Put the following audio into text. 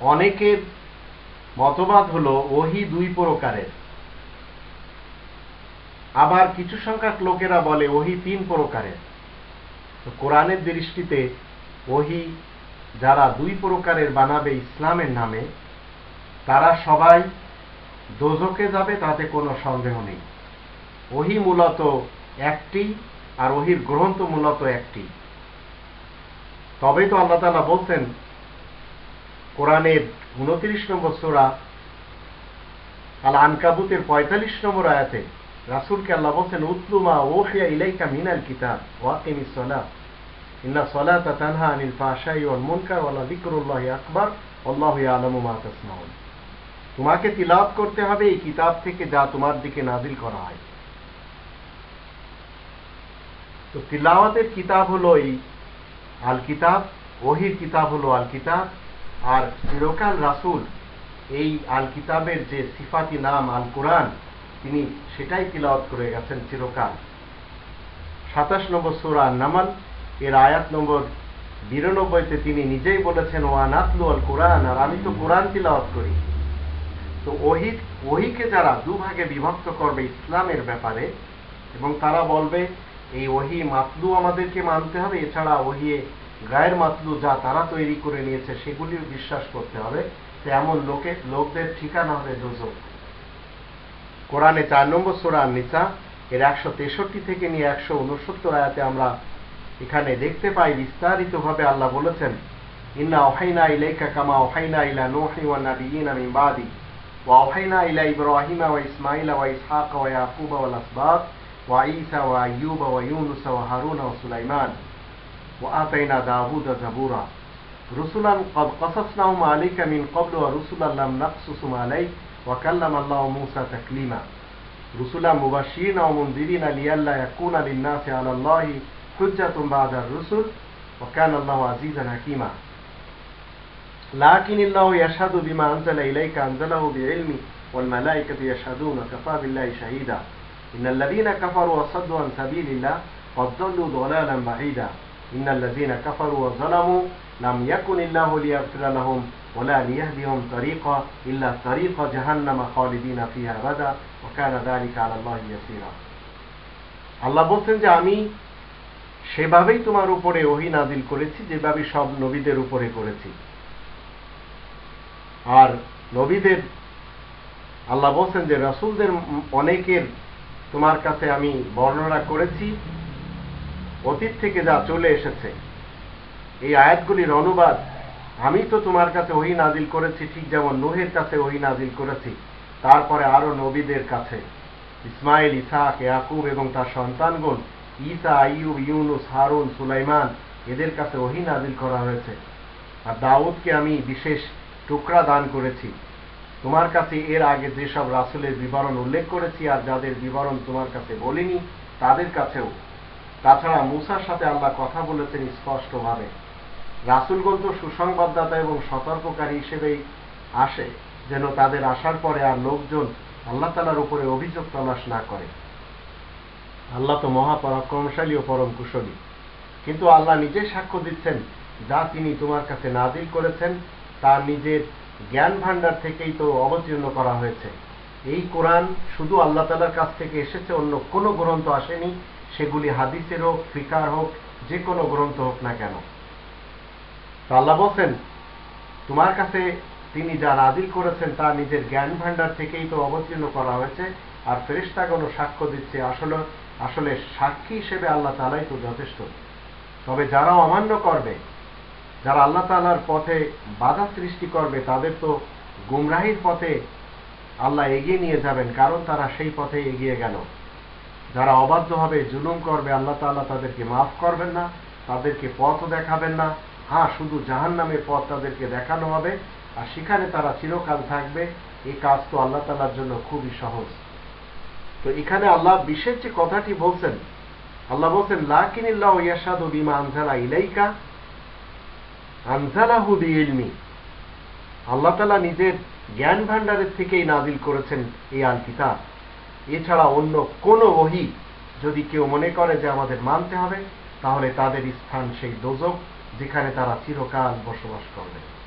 অনেকের মতবাদ হলো, ওহি দুই প্রকারের। আবার কিছু সংখ্যক লোকেরা বলে, ওহি তিন প্রকারের। কোরআনের দৃষ্টিতে ওহি যারা দুই প্রকারের বানাবে ইসলামের নামে, তারা সবাই দোজকে যাবে, তাতে কোনো সন্দেহ নেই। ওহি মূলত একটি আর ওহির গ্রন্থ মূলত একটি। তবেই তো আল্লাহ তালা বলছেন, কোরআনের উনত্রিশ নম্বর সোরা আল আনকাবুতের পঁয়তাল্লিশ নম্বর আয়াতে রাসুলকে আল্লাহ বলছেন উতলুমা ওহিয়া ইলাইকা মিনাল কিতাব ওয়াকিমি সলা ইন্না সলাতা তানহা আনিল ফাশাই ওয়াল মুনকার ওয়ালা যিকরুল্লাহি আকবার আল্লাহু ইয়ালামু মা তাসমাউন। তোমাকে তিলাওয়াত করতে হবে এই কিতাব থেকে যা তোমার দিকে নাজিল করা হয়। তো তিলাওয়াতের কিতাব হলো এই আল কিতাব, ওহির কিতাব হলো আল কিতাব, আর চিরকাল রাসুল এই আল কিতাবের যে সিফাতি নাম আল কোরআন, তিনি সেটাই তিলাওয়াত করে গেছেন চিরকাল। সাতাশ নম্বর সুরা নামাল এর আয়াত নম্বর বিরানব্বইতে তিনি নিজেই বলেছেন ওয়ানাতলু আল কোরআন আর আমি তো কোরআন তিলাওয়াত করি। তো ওহি ওহিকে যারা দুভাগে বিভক্ত করবে ইসলামের ব্যাপারে, এবং তারা বলবে এই ওহি মাতলু আমাদেরকে মানতে হবে, এছাড়া ওহিয়ে গায়ের মাতলু যা তারা তৈরি করে নিয়েছে সেগুলিও বিশ্বাস করতে হবে। তো এমন লোকে, লোকদের ঠিকানা হবে দোজক কোরআনে চার নম্বর সোরা নিসা এর একশো তেষট্টি থেকে নিয়ে একশো উনসত্তর আয়াতে আমরা এখানে দেখতে পাই, বিস্তারিতভাবে আল্লাহ বলেছেন, ইন্না ওহাইনা ইলাইকা কামা ওহাইনা ইলা নোহি ওয়া নাবিয়িনা মিন বাদি, ওয়া ওহাইনা ইলা ইব্রাহিমা ওয়া ইসমাইলা ওয়া ইসহাক ওয়া ইয়াকুবা ওয়াল আসবাত وعيسى وأيوب ويونس وهارون وسليمان. وآتينا داود زبورا. رسلا قد قصصناهم عليك من قبل ورسلا لم نقصصهم عليك. وكلم الله موسى تكليما. رسلا مبشرين ومنذرين لئلا يكون للناس على الله حجة بعد الرسل. وكان الله عزيزا حكيما. لكن الله يشهد بما أنزل إليك أنزله بعلم والملائكة يشهدون وكفى بالله شهيدا. إن الذين كفروا وصدوا عن سبيل الله قد ضلوا ضلالا بعيدا إن الذين كفروا وظلموا لم يكن الله ليغفر لهم ولا ليهديهم طريقا إلا طريق جهنم خالدين فيها أبدا وكان ذلك على الله يسيرا আল্লাহ বলছেন যে আমি সেভাবেই তোমার উপরে ওহি নাজিল করেছি যেভাবে সব নবীদের উপরে করেছি আর নবীদের আল্লাহ বলছেন যে রাসুলদের অনেকের তোমার কাছে আমি বর্ণনা করেছি। অতীত থেকে যা চলে এসেছে। এই আয়াতগুলির অনুবাদ আমি তো তোমার কাছে ওহি নাজিল করেছি, ঠিক যেমন নোহের কাছে ওহি নাজিল করেছি। তারপরে আরও নবীদের কাছে। ইসমাইল, ইসাক, ইয়াকুব এবং তার সন্তানগণ, ঈসা, আইয়ুব, ইউনুস, হারুন, সুলাইমান, এদের কাছে ওহি নাজিল করা হয়েছে। আর দাউদকে আমি বিশেষ টুকরা দান করেছি। তোমার কাছে এর আগে যেসব রাসুলের বিবরণ উল্লেখ করেছি আর যাদের বিবরণ তোমার কাছে বলিনি, তাদের কাছেও। তাছাড়া মুসার সাথে আল্লাহ কথা বলেছেন স্পষ্টভাবে। রাসুলগণ তো সুসংবাদদাতা এবং সতর্ককারী হিসেবেই আসে, যেন তাদের আসার পরে আর লোকজন আল্লাহ তালার উপরে অভিযোগ তলাশ না করে। আল্লাহ তো মহাপরাক্রমশালী ও পরম কুশলী। কিন্তু আল্লাহ নিজে সাক্ষ্য দিচ্ছেন, যা তিনি তোমার কাছে নাজিল করেছেন তার নিজের জ্ঞান ভান্ডার থেকেই তো অবতীর্ণ করা হয়েছে। এই কোরআন শুধু আল্লাহ তালার কাছ থেকে এসেছে, অন্য কোনো গ্রন্থ আসেনি। সেগুলি হাদিসের হোক, ফিকার হোক, যে কোনো গ্রন্থ হোক না কেন। তো আল্লাহ বলছেন, তোমার কাছে তিনি যা নাজিল করেছেন তা নিজের জ্ঞান ভান্ডার থেকেই তো অবতীর্ণ করা হয়েছে। আর ফেরিস্তাগণও সাক্ষ্য দিচ্ছে আসলে আসলে সাক্ষী হিসেবে আল্লাহ তালাই তো যথেষ্ট। তবে যারা অমান্য করবে যারা আল্লাহ তালার পথে বাধা সৃষ্টি করবে, তাদের তো গুমরাহির পথে আল্লাহ এগিয়ে নিয়ে যাবেন, কারণ তারা সেই পথে এগিয়ে গেল। যারা অবাধ্য হবে, জুলুম করবে, আল্লাহ তাল্লাহ তাদেরকে মাফ করবেন না, তাদেরকে পথ দেখাবেন না। হ্যাঁ শুধু জাহান নামের পথ তাদেরকে দেখানো হবে, আর সেখানে তারা চিরকাল থাকবে। এই কাজ তো আল্লাহ তালার জন্য খুবই সহজ। তো এখানে আল্লাহ বিশেষ যে কথাটি বলছেন, আল্লাহ বলছেন, লাকিনিল্লাহ ইয়াসাদু বিমা আনজালা ইলাইকা আনজালাহু আল্লাহ তালা নিজের জ্ঞান ভাণ্ডারের থেকেই নাজিল করেছেন এই আল কিতাব এছাড়া অন্য কোনো ওহি যদি কেউ মনে করে যে আমাদের মানতে হবে, তাহলে তাদের স্থান সেই দোজক যেখানে তারা চিরকাল বসবাস করবে।